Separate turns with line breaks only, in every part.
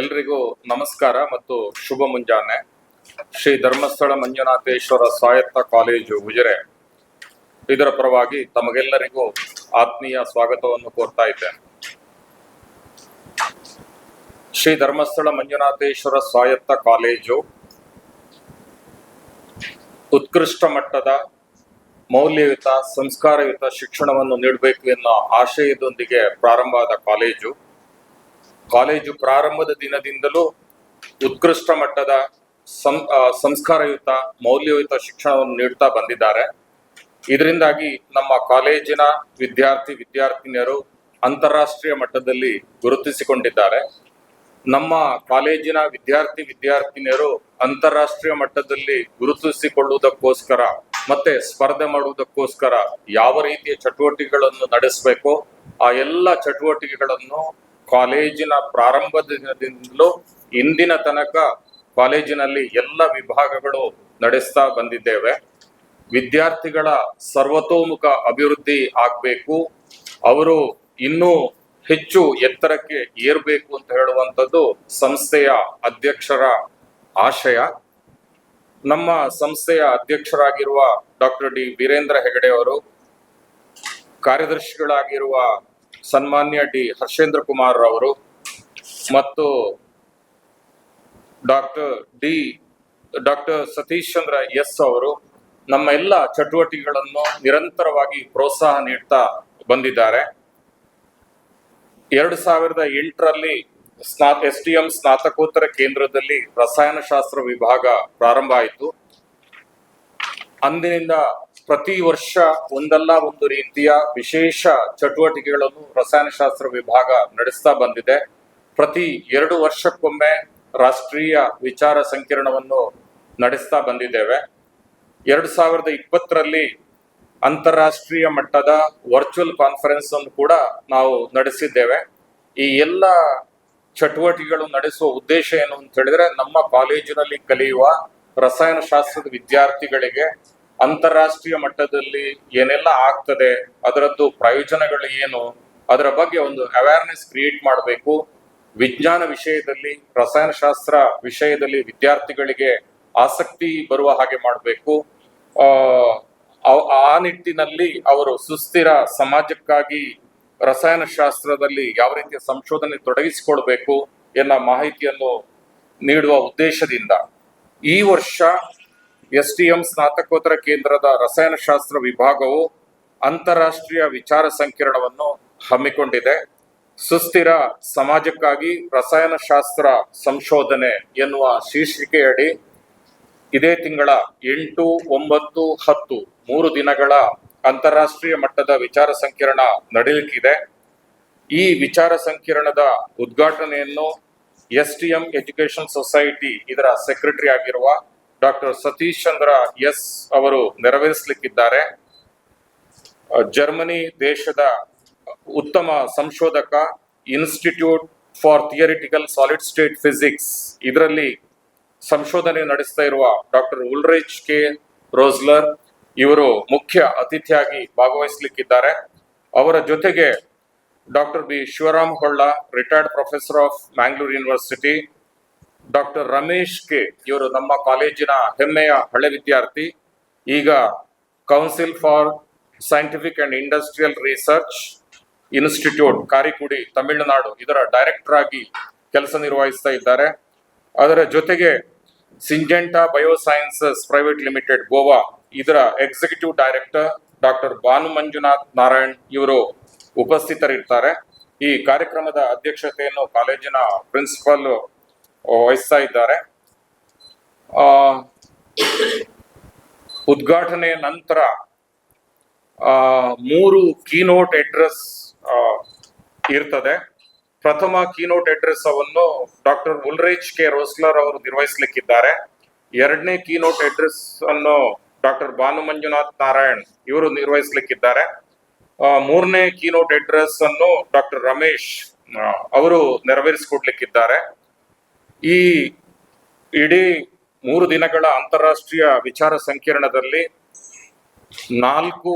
ಎಲ್ರಿಗೂ ನಮಸ್ಕಾರ ಮತ್ತು ಶುಭ ಮುಂಜಾನೆ. ಶ್ರೀ ಧರ್ಮಸ್ಥಳ ಮಂಜುನಾಥೇಶ್ವರ ಸ್ವಾಯತ್ತ ಕಾಲೇಜು ಉಜಿರೆ. ಇದರ ಪರವಾಗಿ ತಮಗೆಲ್ಲರಿಗೂ ಆತ್ಮೀಯ ಸ್ವಾಗತವನ್ನು ಕೋರ್ತಾ ಇದ್ದೇನೆ. ಶ್ರೀ ಧರ್ಮಸ್ಥಳ ಮಂಜುನಾಥೇಶ್ವರ ಸ್ವಾಯತ್ತ ಕಾಲೇಜು ಉತ್ಕೃಷ್ಟ ಮಟ್ಟದ ಮೌಲ್ಯಯುತ, ಸಂಸ್ಕಾರಯುತ ಶಿಕ್ಷಣವನ್ನು ನೀಡಬೇಕು ಎನ್ನುವ ಆಶಯದೊಂದಿಗೆ ಪ್ರಾರಂಭ ಆದ ಕಾಲೇಜು. ಕಾಲೇಜು ಪ್ರಾರಂಭದ ದಿನದಿಂದಲೂ ಉತ್ಕೃಷ್ಟ ಮಟ್ಟದ ಸಂ ಸಂಸ್ಕಾರಯುತ, ಮೌಲ್ಯಯುತ ಶಿಕ್ಷಣವನ್ನು ನೀಡುತ್ತಾ ಬಂದಿದ್ದಾರೆ. ಇದರಿಂದಾಗಿ ನಮ್ಮ ಕಾಲೇಜಿನ ವಿದ್ಯಾರ್ಥಿ, ವಿದ್ಯಾರ್ಥಿನಿಯರು ಅಂತಾರಾಷ್ಟ್ರೀಯ ಮಟ್ಟದಲ್ಲಿ ಗುರುತಿಸಿಕೊಂಡಿದ್ದಾರೆ. ನಮ್ಮ ಕಾಲೇಜಿನ ವಿದ್ಯಾರ್ಥಿ, ವಿದ್ಯಾರ್ಥಿನಿಯರು ಅಂತಾರಾಷ್ಟ್ರೀಯ ಮಟ್ಟದಲ್ಲಿ ಗುರುತಿಸಿಕೊಳ್ಳುವುದಕ್ಕೋಸ್ಕರ ಮತ್ತೆ ಸ್ಪರ್ಧೆ ಮಾಡುವುದಕ್ಕೋಸ್ಕರ ಯಾವ ರೀತಿಯ ಚಟುವಟಿಕೆಗಳನ್ನು ನಡೆಸಬೇಕು, ಆ ಎಲ್ಲ ಚಟುವಟಿಕೆಗಳನ್ನು ಕಾಲೇಜಿನ ಪ್ರಾರಂಭದ ದಿನದಿಂದಲೂ ಇಂದಿನ ತನಕ ಕಾಲೇಜಿನಲ್ಲಿ ಎಲ್ಲ ವಿಭಾಗಗಳು ನಡೆಸ್ತಾ ಬಂದಿದ್ದೇವೆ. ವಿದ್ಯಾರ್ಥಿಗಳ ಸರ್ವತೋಮುಖ ಅಭಿವೃದ್ಧಿ ಆಗಬೇಕು. ಅವರು ಇನ್ನೂ ಹೆಚ್ಚು ಎತ್ತರಕ್ಕೆ ಏರ್ಬೇಕು ಅಂತ ಹೇಳುವಂಥದ್ದು ಸಂಸ್ಥೆಯ ಅಧ್ಯಕ್ಷರ ಆಶಯ. ನಮ್ಮ ಸಂಸ್ಥೆಯ ಅಧ್ಯಕ್ಷರಾಗಿರುವ ಡಾಕ್ಟರ್ ಡಿ. ವೀರೇಂದ್ರ ಹೆಗಡೆ ಅವರು, ಕಾರ್ಯದರ್ಶಿಗಳಾಗಿರುವ ಸನ್ಮಾನ್ಯ ಡಿ ಹರ್ಷೇಂದ್ರ ಕುಮಾರ್ ಅವರು ಮತ್ತು doctor D, doctor Satish Chandra S ಅವರು ನಮ್ಮ ಎಲ್ಲ ಚಟುವಟಿಕೆಗಳನ್ನು ನಿರಂತರವಾಗಿ ಪ್ರೋತ್ಸಾಹ ನೀಡ್ತಾ ಬಂದಿದ್ದಾರೆ. ಎರಡು ಸಾವಿರದ ಎಂಟರಲ್ಲಿ ಸ್ನಾ ಎಸ್ ಟಿ ಎಂ ಸ್ನಾತಕೋತ್ತರ ಕೇಂದ್ರದಲ್ಲಿ ರಸಾಯನಶಾಸ್ತ್ರ ವಿಭಾಗ ಪ್ರಾರಂಭ ಆಯಿತು. ಅಂದಿನಿಂದ ಪ್ರತಿ ವರ್ಷ ಒಂದಲ್ಲ ಒಂದು ರೀತಿಯ ವಿಶೇಷ ಚಟುವಟಿಕೆಗಳನ್ನು ರಸಾಯನಶಾಸ್ತ್ರ ವಿಭಾಗ ನಡೆಸ್ತಾ ಬಂದಿದೆ. ಪ್ರತಿ ಎರಡು ವರ್ಷಕ್ಕೊಮ್ಮೆ ರಾಷ್ಟ್ರೀಯ ವಿಚಾರ ಸಂಕಿರಣವನ್ನು ನಡೆಸ್ತಾ ಬಂದಿದ್ದೇವೆ. ಎರಡು ಸಾವಿರದ ಇಪ್ಪತ್ತರಲ್ಲಿ ಅಂತಾರಾಷ್ಟ್ರೀಯ ಮಟ್ಟದ ವರ್ಚುವಲ್ ಕಾನ್ಫರೆನ್ಸ್ ಅನ್ನು ಕೂಡ ನಾವು ನಡೆಸಿದ್ದೇವೆ. ಈ ಎಲ್ಲ ಚಟುವಟಿಕೆಗಳು ನಡೆಸುವ ಉದ್ದೇಶ ಏನು ಅಂತ ಹೇಳಿದ್ರೆ ನಮ್ಮ ಕಾಲೇಜಿನಲ್ಲಿ ಕಲಿಯುವ ರಸಾಯನಶಾಸ್ತ್ರದ ವಿದ್ಯಾರ್ಥಿಗಳಿಗೆ ಅಂತಾರಾಷ್ಟ್ರೀಯ ಮಟ್ಟದಲ್ಲಿ ಏನೆಲ್ಲ ಆಗ್ತದೆ, ಅದರದ್ದು ಪ್ರಯೋಜನಗಳು ಏನು, ಅದರ ಬಗ್ಗೆ ಒಂದು ಅವೇರ್ನೆಸ್ ಕ್ರಿಯೇಟ್ ಮಾಡಬೇಕು. ವಿಜ್ಞಾನ ವಿಷಯದಲ್ಲಿ, ರಸಾಯನಶಾಸ್ತ್ರ ವಿಷಯದಲ್ಲಿ ವಿದ್ಯಾರ್ಥಿಗಳಿಗೆ ಆಸಕ್ತಿ ಬರುವ ಹಾಗೆ ಮಾಡಬೇಕು. ಆ ನಿಟ್ಟಿನಲ್ಲಿ ಅವರು ಸುಸ್ಥಿರ ಸಮಾಜಕ್ಕಾಗಿ ರಸಾಯನಶಾಸ್ತ್ರದಲ್ಲಿ ಯಾವ ರೀತಿಯ ಸಂಶೋಧನೆ ತೊಡಗಿಸಿಕೊಳ್ಬೇಕು ಎನ್ನ ಮಾಹಿತಿಯನ್ನು ನೀಡುವ ಉದ್ದೇಶದಿಂದ ಈ ವರ್ಷ ಎಸ್ ಟಿ ಎಂ ಸ್ನಾತಕೋತ್ತರ ಕೇಂದ್ರದ ರಸಾಯನಶಾಸ್ತ್ರ ವಿಭಾಗವು ಅಂತಾರಾಷ್ಟ್ರೀಯ ವಿಚಾರ ಸಂಕಿರಣವನ್ನು ಹಮ್ಮಿಕೊಂಡಿದೆ. ಸುಸ್ಥಿರ ಸಮಾಜಕ್ಕಾಗಿ ರಸಾಯನಶಾಸ್ತ್ರ ಸಂಶೋಧನೆ ಎನ್ನುವ ಶೀರ್ಷಿಕೆಯಡಿ ಇದೇ ತಿಂಗಳ ಎಂಟು, ಒಂಬತ್ತು, ಹತ್ತು, ಮೂರು ದಿನಗಳ ಅಂತಾರಾಷ್ಟ್ರೀಯ ಮಟ್ಟದ ವಿಚಾರ ಸಂಕಿರಣ ನಡೆಯಲಿಕ್ಕಿದೆ ಈ ವಿಚಾರ ಸಂಕಿರಣದ ಉದ್ಘಾಟನೆಯನ್ನು S T M education society ಇದರ ಸೆಕ್ರೆಟರಿ ಆಗಿರುವ ಡಾಕ್ಟರ್ ಸತೀಶ್ ಚಂದ್ರ ಎಸ್ ಅವರು ನೆರವೇರಿಸಲಿಕ್ಕಿದ್ದಾರೆ. ಜರ್ಮನಿ ದೇಶದ ಉತ್ತಮ ಸಂಶೋಧಕ, institute for theoretical solid state physics. ಇದರಲ್ಲಿ ಸಂಶೋಧನೆ ನಡೆಸ್ತಾ ಇರುವ ಡಾಕ್ಟರ್ ಉಲ್ರೇಜ್ ಕೆ. ರೋಸ್ಲರ್ ಇವರು ಮುಖ್ಯ ಅತಿಥಿಯಾಗಿ ಭಾಗವಹಿಸಲಿಕ್ಕಿದ್ದಾರೆ. ಅವರ ಜೊತೆಗೆ doctor B. Shivram Holla retired professor of Mangalore university doctor Ramesh K, ಇವರು ನಮ್ಮ ಕಾಲೇಜಿನ ಹೆಮ್ಮೆಯ ಹಳೆ ವಿದ್ಯಾರ್ಥಿ. ಈಗ council for scientific and industrial research institute Karaikudi, Tamil Nadu, ಇದರ ಡೈರೆಕ್ಟರ್ ಆಗಿ ಕೆಲಸ ನಿರ್ವಹಿಸ್ತಾ ಇದ್ದಾರೆ. ಅದರ ಜೊತೆಗೆ Syngenta biosciences private limited Goa, ಇದರ executive director doctor Bhanu Manjunath Narayan ಇವರು ಉಪಸ್ಥಿತರಿರ್ತಾರೆ. ಈ ಕಾರ್ಯಕ್ರಮದ ಅಧ್ಯಕ್ಷತೆಯನ್ನು ಕಾಲೇಜಿನ ಪ್ರಿನ್ಸಿಪಲ್ ವಹಿಸ್ತಾ ಇದ್ದಾರೆ. ಆ, ಉದ್ಘಾಟನೆಯ ನಂತರ ಆ, ಮೂರು ಕೀನೋಟ್ ಅಡ್ರೆಸ್ ಇರ್ತದೆ. ಪ್ರಥಮ ಕೀನೋಟ್ ಅಡ್ರೆಸ್ ಅವನ್ನು ಡಾಕ್ಟರ್ ಉಲ್ರೇಜ್ ಕೆ. ರೋಸ್ಲರ್ ಅವರು ನಿರ್ವಹಿಸಲಿಕ್ಕಿದ್ದಾರೆ. ಎರಡನೇ ಕೀನೋಟ್ ಅಡ್ರೆಸ್ ಅನ್ನು ಡಾಕ್ಟರ್ ಭಾನು ಮಂಜುನಾಥ್ ನಾರಾಯಣ್ ಇವರು ನಿರ್ವಹಿಸಲಿಕ್ಕಿದ್ದಾರೆ. ಮೂರನೇ ಕೀನೋಟ್ ಅಡ್ರೆಸ್ ಅನ್ನು ಡಾಕ್ಟರ್ ರಮೇಶ್ ಅವರು ನೆರವೇರಿಸಿಕೊಡ್ಲಿಕ್ಕಿದ್ದಾರೆ. ಈ ಇಡೀ ಮೂರು ದಿನಗಳ ಅಂತಾರಾಷ್ಟ್ರೀಯ ವಿಚಾರ ಸಂಕಿರಣದಲ್ಲಿ ನಾಲ್ಕು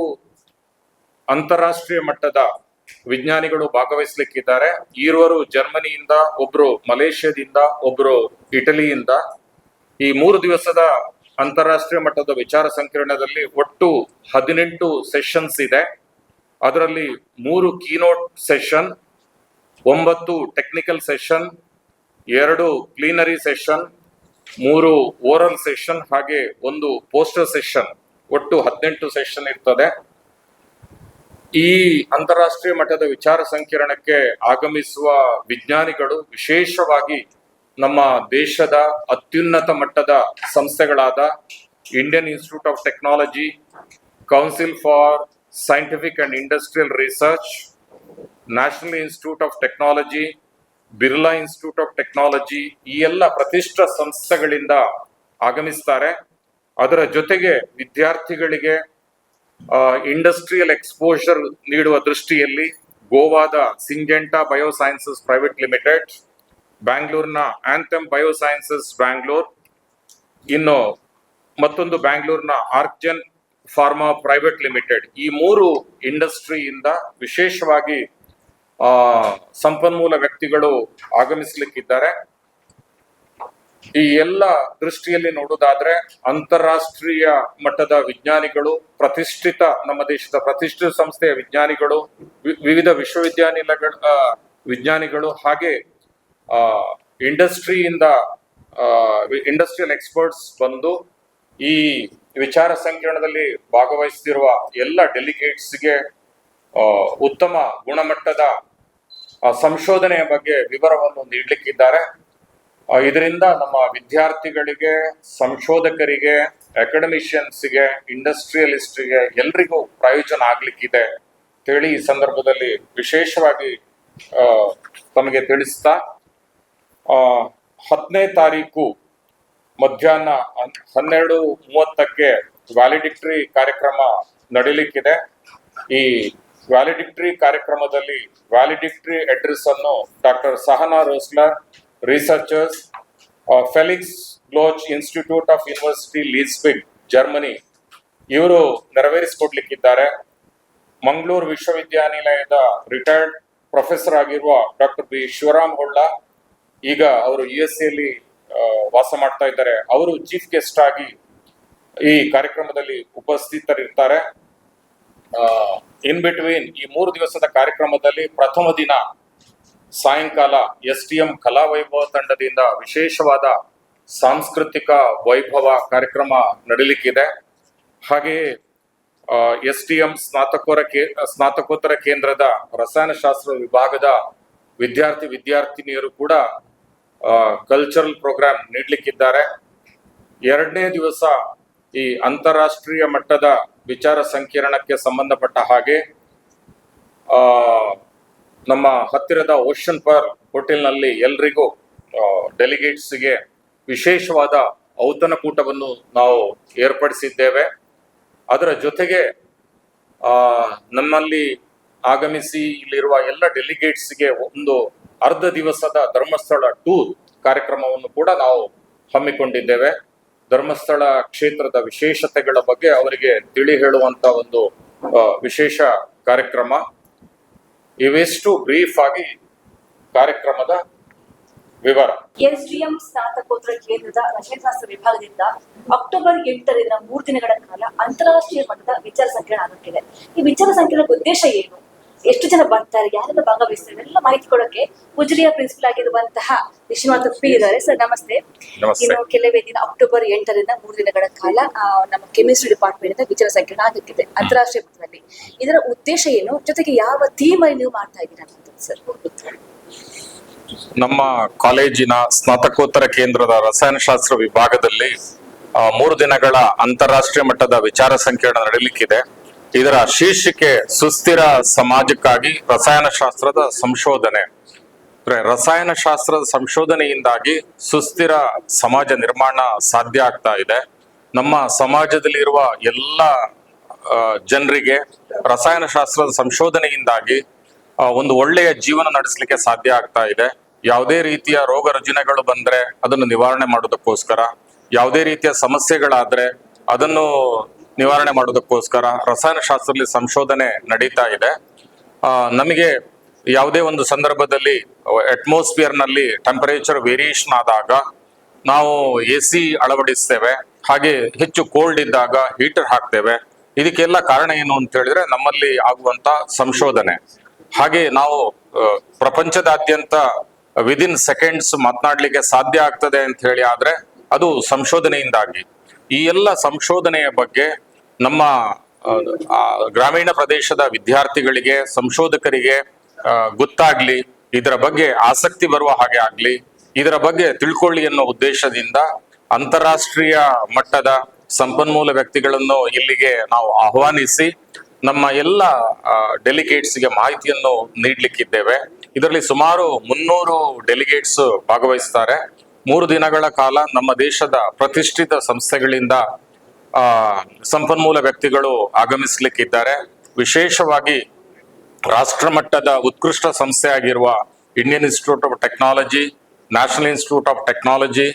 ಅಂತಾರಾಷ್ಟ್ರೀಯ ಮಟ್ಟದ ವಿಜ್ಞಾನಿಗಳು ಭಾಗವಹಿಸ್ಲಿಕ್ಕಿದ್ದಾರೆ. ಈರುವರು ಜರ್ಮನಿಯಿಂದ, ಒಬ್ರು ಮಲೇಷ್ಯಾದಿಂದ, ಒಬ್ರು ಇಟಲಿಯಿಂದ. ಈ ಮೂರು ದಿವಸದ ಅಂತಾರಾಷ್ಟ್ರೀಯ ಮಟ್ಟದ ವಿಚಾರ ಸಂಕಿರಣದಲ್ಲಿ ಒಟ್ಟು ಹದಿನೆಂಟು ಸೆಷನ್ಸ್ ಇದೆ. ಅದರಲ್ಲಿ ಮೂರು ಕೀನೋಟ್ ಸೆಷನ್ ಒಂಬತ್ತು ಟೆಕ್ನಿಕಲ್ ಸೆಷನ್ ಎರಡು ಪ್ಲೀನರಿ ಸೆಷನ್ ಮೂರು ಓರಲ್ ಸೆಷನ್ ಹಾಗೆ ಒಂದು ಪೋಸ್ಟರ್ ಸೆಷನ್ ಒಟ್ಟು ಹದಿನೆಂಟು ಸೆಷನ್ ಇರ್ತದೆ. ಈ ಅಂತಾರಾಷ್ಟ್ರೀಯ ಮಟ್ಟದ ವಿಚಾರ ಸಂಕಿರಣಕ್ಕೆ ಆಗಮಿಸುವ ವಿಜ್ಞಾನಿಗಳು ವಿಶೇಷವಾಗಿ ನಮ್ಮ ದೇಶದ ಅತ್ಯುನ್ನತ ಮಟ್ಟದ ಸಂಸ್ಥೆಗಳಾದ Indian institute of technology council for scientific and industrial research national institute of technology Birla institute of technology ಈ ಎಲ್ಲ ಪ್ರತಿಷ್ಠ ಸಂಸ್ಥೆಗಳಿಂದ ಆಗಮಿಸ್ತಾರೆ. ಅದರ ಜೊತೆಗೆ ವಿದ್ಯಾರ್ಥಿಗಳಿಗೆ ಇಂಡಸ್ಟ್ರಿಯಲ್ ಎಕ್ಸ್ಪೋಷರ್ ನೀಡುವ ದೃಷ್ಟಿಯಲ್ಲಿ ಗೋವಾದ ಸಿಂಜೆಂಟಾ ಬಯೋಸೈನ್ಸಸ್ ಪ್ರೈವೇಟ್ ಲಿಮಿಟೆಡ್ ಬ್ಯಾಂಗ್ಳೂರ್ನ ಆಂಥಮ್ ಬಯೋಸೈನ್ಸಸ್ ಬ್ಯಾಂಗ್ಳೂರ್ ಇನ್ನು ಮತ್ತೊಂದು ಬ್ಯಾಂಗ್ಳೂರ್ನ ಆರ್ಕ್ಜನ್ ಫಾರ್ಮಾ ಪ್ರೈವೇಟ್ ಲಿಮಿಟೆಡ್ ಈ ಮೂರು ಇಂಡಸ್ಟ್ರಿಯಿಂದ ವಿಶೇಷವಾಗಿ ಆ ಸಂಪನ್ಮೂಲ ವ್ಯಕ್ತಿಗಳು ಆಗಮಿಸಲಿಕ್ಕಿದ್ದಾರೆ. ಈ ಎಲ್ಲ ದೃಷ್ಟಿಯಲ್ಲಿ ನೋಡೋದಾದ್ರೆ ಅಂತಾರಾಷ್ಟ್ರೀಯ ಮಟ್ಟದ ವಿಜ್ಞಾನಿಗಳು, ಪ್ರತಿಷ್ಠಿತ ನಮ್ಮ ದೇಶದ ಪ್ರತಿಷ್ಠಿತ ಸಂಸ್ಥೆಯ ವಿಜ್ಞಾನಿಗಳು ವಿವಿಧ ವಿಶ್ವವಿದ್ಯಾನಿಲಯಗಳ ವಿಜ್ಞಾನಿಗಳು ಹಾಗೆ, ಆ, ಇಂಡಸ್ಟ್ರಿಯಿಂದ ಇಂಡಸ್ಟ್ರಿಯಲ್ ಎಕ್ಸ್ಪರ್ಟ್ಸ್ ಬಂದು ಈ ವಿಚಾರ ಸಂಕಿರಣದಲ್ಲಿ ಭಾಗವಹಿಸುತ್ತಿರುವ ಎಲ್ಲ ಡೆಲಿಗೇಟ್ಸ್ಗೆ ಉತ್ತಮ ಗುಣಮಟ್ಟದ ಸಂಶೋಧನೆಯ ಬಗ್ಗೆ ವಿವರವನ್ನು ನೀಡಲಿಕ್ಕಿದ್ದಾರೆ. ಇದರಿಂದ ನಮ್ಮ ವಿದ್ಯಾರ್ಥಿಗಳಿಗೆ, ಸಂಶೋಧಕರಿಗೆ ಅಕಾಡೆಮಿಷಿಯನ್ಸ್ಗೆ ಇಂಡಸ್ಟ್ರಿಯಲಿಸ್ಟ್ಗೆ ಎಲ್ರಿಗೂ ಪ್ರಯೋಜನ ಆಗ್ಲಿಕ್ಕಿದೆ ಅಂತೇಳಿ ಈ ಸಂದರ್ಭದಲ್ಲಿ ವಿಶೇಷವಾಗಿ ತಮಗೆ ತಿಳಿಸ್ತಾ ಹತ್ತನೇ ತಾರೀಕು ಮಧ್ಯಾಹ್ನ ಹನ್- ಹನ್ನೆರಡು ಮೂವತ್ತಕ್ಕೆ ವ್ಯಾಲಿಡಿಟ್ರಿ ಕಾರ್ಯಕ್ರಮ ನಡೀಲಿಕ್ಕಿದೆ. ಈ ವ್ಯಾಲಿಡಿಕ್ಟರಿ ಕಾರ್ಯಕ್ರಮದಲ್ಲಿ ವ್ಯಾಲಿಡಿಕ್ಟರಿ ಅಡ್ರೆಸ್ ಅನ್ನು doctor Sahana Rossler researchers Felix Bloch institute of university Leipzig Germany ಇವರು ನೆರವೇರಿಸಿಕೊಡ್ಲಿಕ್ಕಿದ್ದಾರೆ. ಮಂಗಳೂರು ವಿಶ್ವವಿದ್ಯಾನಿಲಯದ ರಿಟೈರ್ಡ್ ಪ್ರೊಫೆಸರ್ ಆಗಿರುವ ಡಾಕ್ಟರ್ ಬಿ. ಶಿವರಾಮ್ ಹೊಳ್ಳ. ಈಗ ಅವರು ಯು ಎಸ್ ಎಲ್ಲಿ ವಾಸ ಮಾಡ್ತಾ ಇದ್ದಾರೆ. ಅವರು ಚೀಫ್ ಗೆಸ್ಟ್ ಆಗಿ ಈ ಕಾರ್ಯಕ್ರಮದಲ್ಲಿ ಉಪಸ್ಥಿತರಿರ್ತಾರೆ. ಇನ್ ಬಿಟ್ವೀನ್ ಈ ಮೂರು ದಿವಸದ ಕಾರ್ಯಕ್ರಮದಲ್ಲಿ ಪ್ರಥಮ ದಿನ ಸಾಯಂಕಾಲ ಎಸ್ ಟಿ ಎಂ ಕಲಾ ವೈಭವ ತಂಡದಿಂದ ವಿಶೇಷವಾದ ಸಾಂಸ್ಕೃತಿಕ ವೈಭವ ಕಾರ್ಯಕ್ರಮ ನಡೀಲಿಕ್ಕಿದೆ. ಹಾಗೆಯೇ ಎಸ್ ಟಿ ಎಂ ಸ್ನಾತಕೋರ ಕೇ, ಸ್ನಾತಕೋತ್ತರ ಕೇಂದ್ರದ ರಸಾಯನಶಾಸ್ತ್ರ ವಿಭಾಗದ ವಿದ್ಯಾರ್ಥಿ ವಿದ್ಯಾರ್ಥಿನಿಯರು ಕೂಡ ಕಲ್ಚರಲ್ ಪ್ರೋಗ್ರಾಮ್ ನೀಡಲಿಕ್ಕಿದ್ದಾರೆ. ಎರಡನೇ ದಿವಸ ಈ ಅಂತಾರಾಷ್ಟ್ರೀಯ ಮಟ್ಟದ ವಿಚಾರ ಸಂಕಿರಣಕ್ಕೆ ಸಂಬಂಧಪಟ್ಟ ಹಾಗೆ ನಮ್ಮ ಹತ್ತಿರದ ಓಷನ್ ಪರ್ ಹೋಟೆಲ್ನಲ್ಲಿ ಎಲ್ರಿಗೂ ಡೆಲಿಗೇಟ್ಸ್ಗೆ ವಿಶೇಷವಾದ ಔತಣಕೂಟವನ್ನು ನಾವು ಏರ್ಪಡಿಸಿದ್ದೇವೆ. ಅದರ ಜೊತೆಗೆ ನಮ್ಮಲ್ಲಿ ಆಗಮಿಸಿ ಇಲ್ಲಿರುವ ಎಲ್ಲ ಡೆಲಿಗೇಟ್ಸ್ಗೆ ಒಂದು ಅರ್ಧ ದಿವಸದ ಧರ್ಮಸ್ಥಳ ಟೂರ್ ಕಾರ್ಯಕ್ರಮವನ್ನು ಕೂಡ ನಾವು ಹಮ್ಮಿಕೊಂಡಿದ್ದೇವೆ. ಧರ್ಮಸ್ಥಳ ಕ್ಷೇತ್ರದ ವಿಶೇಷತೆಗಳ ಬಗ್ಗೆ ಅವರಿಗೆ ತಿಳಿ ಹೇಳುವಂತ ಒಂದು ವಿಶೇಷ ಕಾರ್ಯಕ್ರಮ. ಇವೆಷ್ಟು ಬ್ರೀಫ್ ಆಗಿ ಕಾರ್ಯಕ್ರಮದ ವಿವರ.
ಎಸ್ಡಿಎಂ ಸ್ನಾತಕೋತ್ತರ ಕೇಂದ್ರದ ರಸಾಯನಶಾಸ್ತ್ರ ವಿಭಾಗದಿಂದ ಅಕ್ಟೋಬರ್ ಎಂಟರಿಂದ ಮೂರು ದಿನಗಳ ಕಾಲ ಅಂತಾರಾಷ್ಟ್ರೀಯ ಮಟ್ಟದ ವಿಚಾರ ಸಂಕಿರಣ ಆಗುತ್ತಿದೆ. ಈ ವಿಚಾರ ಸಂಕಿರಣದ ಉದ್ದೇಶ ಏನು? ಎಷ್ಟು ಜನ ಬರ್ತಾರೆ ಯಾರೆಲ್ಲ ಭಾಗವಹಿಸ್ತಾರೆ ಎಲ್ಲ ಮಾಹಿತಿ ಕೊಡೋಕೆ ಉಜಿರಿಯ ಪ್ರಿನ್ಸಿಪಲ್ ಆಗಿರುವಂತಹ ವಿಶ್ವನಾಥ ಪಿ ಇದ್ದಾರೆ. ಸರ್ ನಮಸ್ತೆ. ಇನ್ನು ಕೆಲವೇ ದಿನ ಅಕ್ಟೋಬರ್ ಎಂಟರಿಂದ ಮೂರು ದಿನಗಳ ಕಾಲ ನಮ್ಮ ಕೆಮಿಸ್ಟ್ರಿ ಡಿಪಾರ್ಟ್ಮೆಂಟ್ ಇಂದ ವಿಚಾರ ಸಂಕಿರಣ ಆಗುತ್ತಿದೆ ಅಂತಾರಾಷ್ಟ್ರೀಯ ಮಟ್ಟದಲ್ಲಿ ಇದರ ಉದ್ದೇಶ ಏನು? ಜೊತೆಗೆ ಯಾವ ಥೀಮ್ ಅಲ್ಲಿ ನೀವು ಮಾಡ್ತಾ ಇದ್ದೀರಾ ಸರ್?
ನಮ್ಮ ಕಾಲೇಜಿನ ಸ್ನಾತಕೋತ್ತರ ಕೇಂದ್ರದ ರಸಾಯನಶಾಸ್ತ್ರ ವಿಭಾಗದಲ್ಲಿ ಆ, ಮೂರು ದಿನಗಳ ಅಂತಾರಾಷ್ಟ್ರೀಯ ಮಟ್ಟದ ವಿಚಾರ ಸಂಕಿರಣ ನಡೀಲಿಕ್ಕಿದೆ. ಇದರ ಶೀರ್ಷಿಕೆ ಸುಸ್ಥಿರ ಸಮಾಜಕ್ಕಾಗಿ ರಸಾಯನಶಾಸ್ತ್ರದ ಸಂಶೋಧನೆ. ರಸಾಯನಶಾಸ್ತ್ರದ ಸಂಶೋಧನೆಯಿಂದಾಗಿ ಸುಸ್ಥಿರ ಸಮಾಜ ನಿರ್ಮಾಣ ಸಾಧ್ಯ ಆಗ್ತಾ ಇದೆ. ನಮ್ಮ ಸಮಾಜದಲ್ಲಿರುವ ಎಲ್ಲ ಜನರಿಗೆ ರಸಾಯನಶಾಸ್ತ್ರದ ಸಂಶೋಧನೆಯಿಂದಾಗಿ ಒಂದು ಒಳ್ಳೆಯ ಜೀವನ ನಡೆಸಲಿಕ್ಕೆ ಸಾಧ್ಯ ಆಗ್ತಾ ಇದೆ. ಯಾವುದೇ ರೀತಿಯ ರೋಗ ರುಜಿನಗಳು ಬಂದ್ರೆ ಅದನ್ನು ನಿವಾರಣೆ ಮಾಡೋದಕ್ಕೋಸ್ಕರ, ಯಾವುದೇ ರೀತಿಯ ಸಮಸ್ಯೆಗಳಾದ್ರೆ ಅದನ್ನು ನಿವಾರಣೆ ಮಾಡೋದಕ್ಕೋಸ್ಕರ ರಸಾಯನಶಾಸ್ತ್ರದಲ್ಲಿ ಸಂಶೋಧನೆ ನಡೀತಾ ಇದೆ. ನಮಗೆ ಯಾವುದೇ ಒಂದು ಸಂದರ್ಭದಲ್ಲಿ ಅಟ್ಮಾಸ್ಫಿಯರ್ನಲ್ಲಿ ಟೆಂಪರೇಚರ್ ವೇರಿಯೇಷನ್ ಆದಾಗ ನಾವು ಎ ಸಿ ಅಳವಡಿಸ್ತೇವೆ, ಹಾಗೆ ಹೆಚ್ಚು ಕೋಲ್ಡ್ ಇದ್ದಾಗ ಹೀಟರ್ ಹಾಕ್ತೇವೆ. ಇದಕ್ಕೆಲ್ಲ ಕಾರಣ ಏನು ಅಂತ ಹೇಳಿದ್ರೆ ನಮ್ಮಲ್ಲಿ ಆಗುವಂತ ಸಂಶೋಧನೆ. ಹಾಗೆ ನಾವು ಪ್ರಪಂಚದಾದ್ಯಂತ ವಿದಿನ್ ಸೆಕೆಂಡ್ಸ್ ಮಾತನಾಡ್ಲಿಕ್ಕೆ ಸಾಧ್ಯ ಆಗ್ತದೆ ಅಂತ ಹೇಳಿ ಆದ್ರೆ ಅದು ಸಂಶೋಧನೆಯಿಂದಾಗಿ. ಈ ಎಲ್ಲ ಸಂಶೋಧನೆಯ ಬಗ್ಗೆ ನಮ್ಮ ಗ್ರಾಮೀಣ ಪ್ರದೇಶದ ವಿದ್ಯಾರ್ಥಿಗಳಿಗೆ, ಸಂಶೋಧಕರಿಗೆ ಗೊತ್ತಾಗ್ಲಿ, ಇದರ ಬಗ್ಗೆ ಆಸಕ್ತಿ ಬರುವ ಹಾಗೆ ಆಗ್ಲಿ, ಇದರ ಬಗ್ಗೆ ತಿಳ್ಕೊಳ್ಳಿ ಅನ್ನೋ ಉದ್ದೇಶದಿಂದ ಅಂತಾರಾಷ್ಟ್ರೀಯ ಮಟ್ಟದ ಸಂಪನ್ಮೂಲ ವ್ಯಕ್ತಿಗಳನ್ನು ಇಲ್ಲಿಗೆ ನಾವು ಆಹ್ವಾನಿಸಿ, ನಮ್ಮ ಎಲ್ಲ ಡೆಲಿಗೇಟ್ಸ್ಗೆ ಮಾಹಿತಿಯನ್ನು ನೀಡಲಿಕ್ಕಿದ್ದೇವೆ. ಇದರಲ್ಲಿ ಸುಮಾರು ಮುನ್ನೂರು ಡೆಲಿಗೇಟ್ಸ್ ಭಾಗವಹಿಸ್ತಾರೆ. ಮೂರು ದಿನಗಳ ಕಾಲ ನಮ್ಮ ದೇಶದ ಪ್ರತಿಷ್ಠಿತ ಸಂಸ್ಥೆಗಳಿಂದ ಆ, ಸಂಪನ್ಮೂಲ ವ್ಯಕ್ತಿಗಳು ಆಗಮಿಸಲಿಕ್ಕಿದ್ದಾರೆ. ವಿಶೇಷವಾಗಿ ರಾಷ್ಟ್ರ ಮಟ್ಟದ ಉತ್ಕೃಷ್ಟ ಸಂಸ್ಥೆ ಆಗಿರುವ Indian institute of technology national institute of technology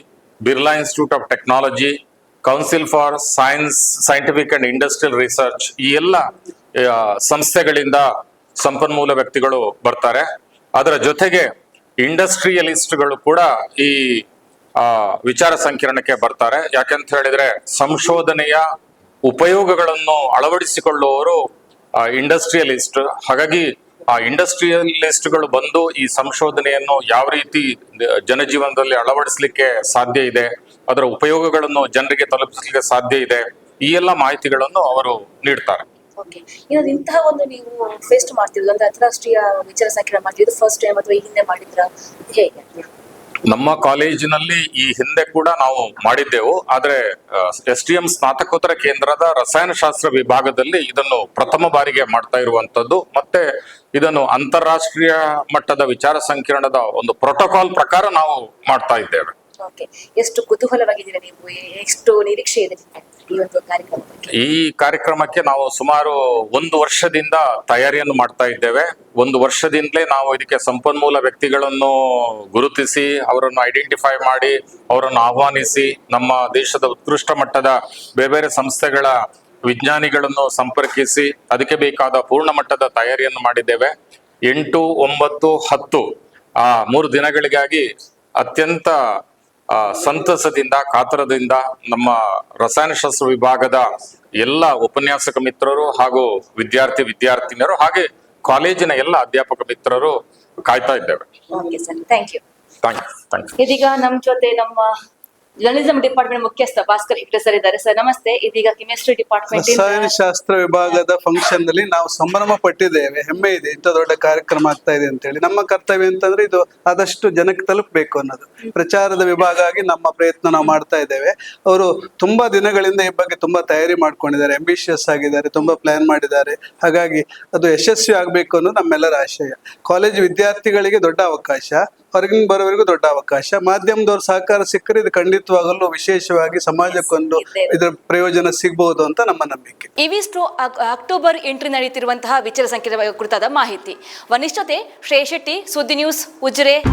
Birla institute of technology council for science scientific and industrial research ಈ ಎಲ್ಲ ಸಂಸ್ಥೆಗಳಿಂದ ಸಂಪನ್ಮೂಲ ವ್ಯಕ್ತಿಗಳು ಬರ್ತಾರೆ. ಅದರ ಜೊತೆಗೆ ಇಂಡಸ್ಟ್ರಿಯಲಿಸ್ಟ್ಗಳು ಕೂಡ ಈ ಆ, ವಿಚಾರ ಸಂಕಿರಣಕ್ಕೆ ಬರ್ತಾರೆ. ಯಾಕೆಂತ ಹೇಳಿದ್ರೆ ಸಂಶೋಧನೆಯ ಉಪಯೋಗಗಳನ್ನು ಅಳವಡಿಸಿಕೊಳ್ಳುವವರು ಇಂಡಸ್ಟ್ರಿಯಲಿಸ್ಟ್. ಹಾಗಾಗಿ ಆ ಇಂಡಸ್ಟ್ರಿಯಲಿಸ್ಟ್ಗಳು ಬಂದು ಈ ಸಂಶೋಧನೆಯನ್ನು ಯಾವ ರೀತಿ ಜನಜೀವನದಲ್ಲಿ ಅಳವಡಿಸಲಿಕ್ಕೆ ಸಾಧ್ಯ ಇದೆ ಅದರ ಉಪಯೋಗಗಳನ್ನು ಜನರಿಗೆ ತಲುಪಿಸಲಿಕ್ಕೆ ಸಾಧ್ಯ ಇದೆ ಈ ಎಲ್ಲ ಮಾಹಿತಿಗಳನ್ನು ಅವರು ನೀಡ್ತಾರೆ.
ಇಂತಹ ಒಂದು ನೀವು ಫೇಸ್ಟ್ ಮಾಡ್ತಿದ್ರು ಅಂದ್ರೆ ಅಂತಾರಾಷ್ಟ್ರೀಯ ವಿಚಾರ ಸಂಕಿರಣ ಮಾಡ್ತಿದ್ರು ಫಸ್ಟ್ ಟೈಮ್ ಅಥವಾ ಈ ಹಿಂದೆ ಮಾಡಿದ್ರ ಹೇಗೆ?
ನಮ್ಮ ಕಾಲೇಜಿನಲ್ಲಿ ಈ ಹಿಂದೆ ಕೂಡ ನಾವು ಮಾಡಿದ್ದೆವು. ಆದ್ರೆ ಎಸ್ ಟಿ ಎಂ ಸ್ನಾತಕೋತ್ತರ ಕೇಂದ್ರದ ರಸಾಯನಶಾಸ್ತ್ರ ವಿಭಾಗದಲ್ಲಿ ಇದನ್ನು ಪ್ರಥಮ ಬಾರಿಗೆ ಮಾಡ್ತಾ ಇರುವಂತದ್ದು ಮತ್ತೆ ಇದನ್ನು ಅಂತಾರಾಷ್ಟ್ರೀಯ ಮಟ್ಟದ ವಿಚಾರ ಸಂಕಿರಣದ ಒಂದು ಪ್ರೋಟೋಕಾಲ್ ಪ್ರಕಾರ ನಾವು ಮಾಡ್ತಾ ಇದ್ದೇವೆ.
ಎಷ್ಟು ಕುತೂಹಲವಾಗಿದ್ದೀರಾ ನೀವು? ಎಷ್ಟು ನಿರೀಕ್ಷೆ ಇದೆ ಈ
ಕಾರ್ಯಕ್ರಮಕ್ಕೆ ನಾವು ಸುಮಾರು ಒಂದು ವರ್ಷದಿಂದ ತಯಾರಿಯನ್ನು ಮಾಡ್ತಾ ಇದ್ದೇವೆ. ಒಂದು ವರ್ಷದಿಂದಲೇ ನಾವು ಇದಕ್ಕೆ ಸಂಪನ್ಮೂಲ ವ್ಯಕ್ತಿಗಳನ್ನು ಗುರುತಿಸಿ, ಅವರನ್ನು ಐಡೆಂಟಿಫೈ ಮಾಡಿ, ಅವರನ್ನು ಆಹ್ವಾನಿಸಿ, ನಮ್ಮ ದೇಶದ ಉತ್ಕೃಷ್ಟ ಮಟ್ಟದ ಬೇರೆ ಬೇರೆ ಸಂಸ್ಥೆಗಳ ವಿಜ್ಞಾನಿಗಳನ್ನು ಸಂಪರ್ಕಿಸಿ, ಅದಕ್ಕೆ ಬೇಕಾದ ಪೂರ್ಣ ಮಟ್ಟದ ತಯಾರಿಯನ್ನು ಮಾಡಿದ್ದೇವೆ. ಎಂಟು, ಒಂಬತ್ತು, ಹತ್ತು ಆ ಮೂರು ದಿನಗಳಿಗಾಗಿ ಅತ್ಯಂತ ಸಂತಸದಿಂದ ಕಾತರದಿಂದ ನಮ್ಮ ರಸಾಯನಶಾಸ್ತ್ರ ವಿಭಾಗದ ಎಲ್ಲ ಉಪನ್ಯಾಸಕ ಮಿತ್ರರು ಹಾಗೂ ವಿದ್ಯಾರ್ಥಿ ವಿದ್ಯಾರ್ಥಿನಿಯರು ಹಾಗೆ ಕಾಲೇಜಿನ ಎಲ್ಲ ಅಧ್ಯಾಪಕ ಮಿತ್ರರು ಕಾಯ್ತಾ ಇದ್ದೇವೆ.
ಇದೀಗ ನಮ್ಮ ಜೊತೆ ನಮ್ಮ ಜರ್ನಲಿಸಂ ಡಿಪಾರ್ಟ್ಮೆಂಟ್ ಮುಖ್ಯಸ್ಥ ಭಾಸ್ಕರ್ ಇಕ್ರೆ ಸರ್ ಇದ್ದಾರೆ. ಸರ್, ನಮಸ್ತೆ. ಇದೀಗ ಕೆಮಿಸ್ಟ್ರಿ ಡಿಪಾರ್ಟ್ಮೆಂಟ್
ರಸಾಯನಶಾಸ್ತ್ರ ವಿಭಾಗದ ಫಂಕ್ಷನ್ನಲ್ಲಿ ನಾವು ಸಂಭ್ರಮ ಪಟ್ಟಿದ್ದೇವೆ. ಹೆಮ್ಮೆ ಇದೆ. ಇಂಥ ದೊಡ್ಡ ಕಾರ್ಯಕ್ರಮ ಆಗ್ತಾ ಇದೆ ಅಂತ ಹೇಳಿ ನಮ್ಮ ಕರ್ತವ್ಯ ಅಂತಂದ್ರೆ ಇದು ಆದಷ್ಟು ಜನಕ್ಕೆ ತಲುಪಬೇಕು ಅನ್ನೋದು. ಪ್ರಚಾರದ ವಿಭಾಗ ಆಗಿ ನಮ್ಮ ಪ್ರಯತ್ನ ನಾವು ಮಾಡ್ತಾ ಇದ್ದೇವೆ. ಅವರು ತುಂಬಾ ದಿನಗಳಿಂದ ಈ ಬಗ್ಗೆ ತುಂಬಾ ತಯಾರಿ ಮಾಡ್ಕೊಂಡಿದ್ದಾರೆ. ಅಂಬಿಷಿಯಸ್ ಆಗಿದ್ದಾರೆ. ತುಂಬಾ ಪ್ಲಾನ್ ಮಾಡಿದ್ದಾರೆ. ಹಾಗಾಗಿ ಅದು ಯಶಸ್ವಿ ಆಗ್ಬೇಕು ಅನ್ನೋದು ನಮ್ಮೆಲ್ಲರ ಆಶಯ. ಕಾಲೇಜ್ ವಿದ್ಯಾರ್ಥಿಗಳಿಗೆ ದೊಡ್ಡ ಅವಕಾಶ. ಹೊರಗಿನ ಬರೋವರೆಗೂ ದೊಡ್ಡ ಅವಕಾಶ. ಮಾಧ್ಯಮದವ್ರ ಸಹಕಾರ ಸಿಕ್ಕರೆ ಇದು ಖಂಡಿತವಾಗಲು ವಿಶೇಷವಾಗಿ ಸಮಾಜಕ್ಕೊಂದು ಇದರ ಪ್ರಯೋಜನ ಸಿಗಬಹುದು ಅಂತ ನಮ್ಮ ನಂಬಿಕೆ.
ಇವಿಷ್ಟು ಅಕ್- ಅಕ್ಟೋಬರ್ ಎಂಟ್ರಿ ನಡೆಯುತ್ತಿರುವಂತಹ ವಿಚಾರ ಸಂಕೇತ ಕುರಿತಾದ ಮಾಹಿತಿ. ವನಿಷ್ಠತೆ ಶ್ರೇಷ್ಠಿ ಶೆಟ್ಟಿ ಸುದ್ದಿ ನ್ಯೂಸ್ ಉಜಿರೆ.